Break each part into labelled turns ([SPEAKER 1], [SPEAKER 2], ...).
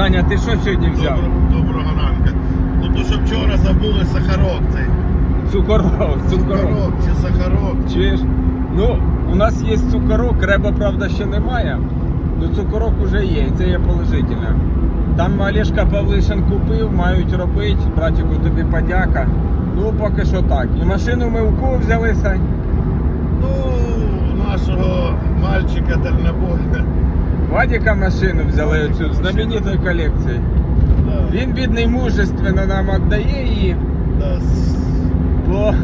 [SPEAKER 1] Саня, ти що сьогодні взяв?
[SPEAKER 2] Добро- Доброго ранку. Ну то що вчора забули сахарок цей.
[SPEAKER 1] Цукорок, цукорок.
[SPEAKER 2] чи сахарок.
[SPEAKER 1] Чуєш? Ну, у нас є цукорок, реба, правда, ще немає. Ну цукорок уже є, і це є положительне. Там Олешка Павлишин купив, мають робити, братику, тобі подяка. Ну, поки що так. І машину ми у кого взяли, Сань?
[SPEAKER 2] Ну, у нашого мальчика дальнобойна.
[SPEAKER 1] Вадіка машину взяли оцю знаменитої колекції.
[SPEAKER 2] Да,
[SPEAKER 1] Він, бідний, мужественно нам віддає її.
[SPEAKER 2] да,
[SPEAKER 1] Бо...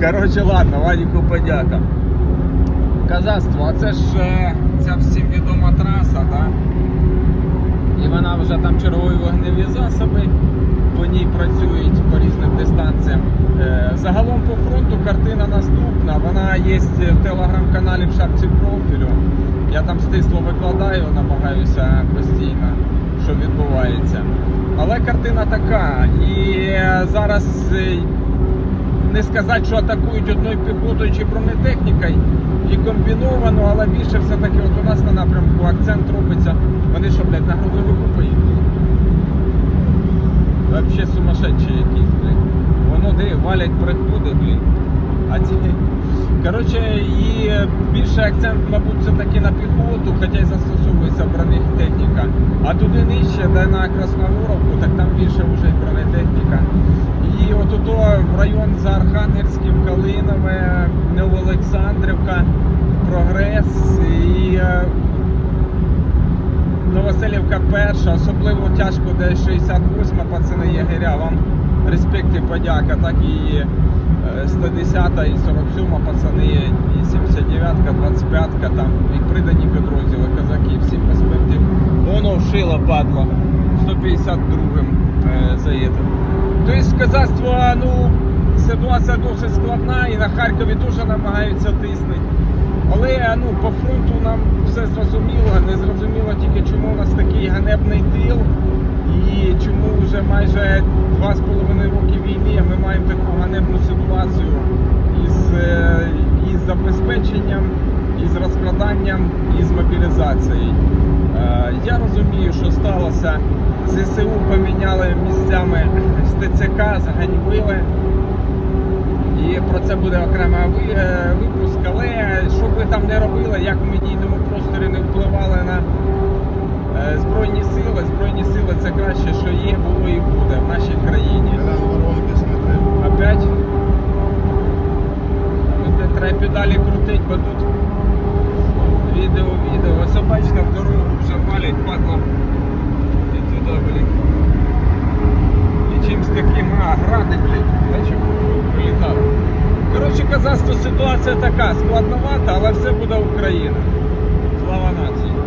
[SPEAKER 1] Коротше, ладно, Вадіку подяка. Казацтво, а це ж е, ця всім відома траса, да? І вона вже там чергові вогневі Загалом по фронту картина наступна. Вона є в телеграм-каналі в шапці профілю. Я там стисло викладаю, намагаюся постійно, що відбувається. Але картина така. І е, зараз е, не сказати, що атакують одною піхотою чи бронетехнікою і комбіновано, але більше все-таки от у нас на напрямку акцент робиться. Вони що, блядь, на грузовику поїхали? Вообще сумасшедші якісь, блядь. Воно валять приходи, блін. А ці. Коротше, і більше акцент, мабуть, все-таки на піхоту, хоча й застосовується бронетехніка. А туди нижче, де на Красногоровку, так там більше вже бронетехніка. І от ото район за Архангельським, Калинове, Новоолександрівка, Прогрес і е, Новоселівка перша, особливо тяжко, де 68 пацани ягеря. Вам респект і подяка, так і е, 110 і 47 пацани, і 79-ка, 25-ка, там, і придані підрозділи, казаки, всім респектів. Воно вшило падло 152-м э, заїде. Тобто казацтво, ну, ситуація досить складна і на Харкові дуже намагаються тиснути. Але ну, по фронту нам все зрозуміло, не зрозуміло тільки чому у нас такий ганебний тил і чому вже майже 2,5 маємо таку ганебну ситуацію із, е, із забезпеченням, із розкраданням, і з мобілізацією. Е, Я розумію, що сталося. ЗСУ поміняли місцями з ТЦК, заганьбили. І про це буде окремий е, випуск. Але що б ви там не робили, як в медійному просторі не впливали на Збройні сили, Збройні сили це краще, що є, було і буде в нашій країні. Педалі крутить, бо тут відео, відео. Собачка в дорогу вже валять, падло. І туди, блін. І чимсь таким, а, гради, блін. Бачив, прилітав. Коротше, казацтво ситуація така, складновата, але все буде Україна. Слава нації.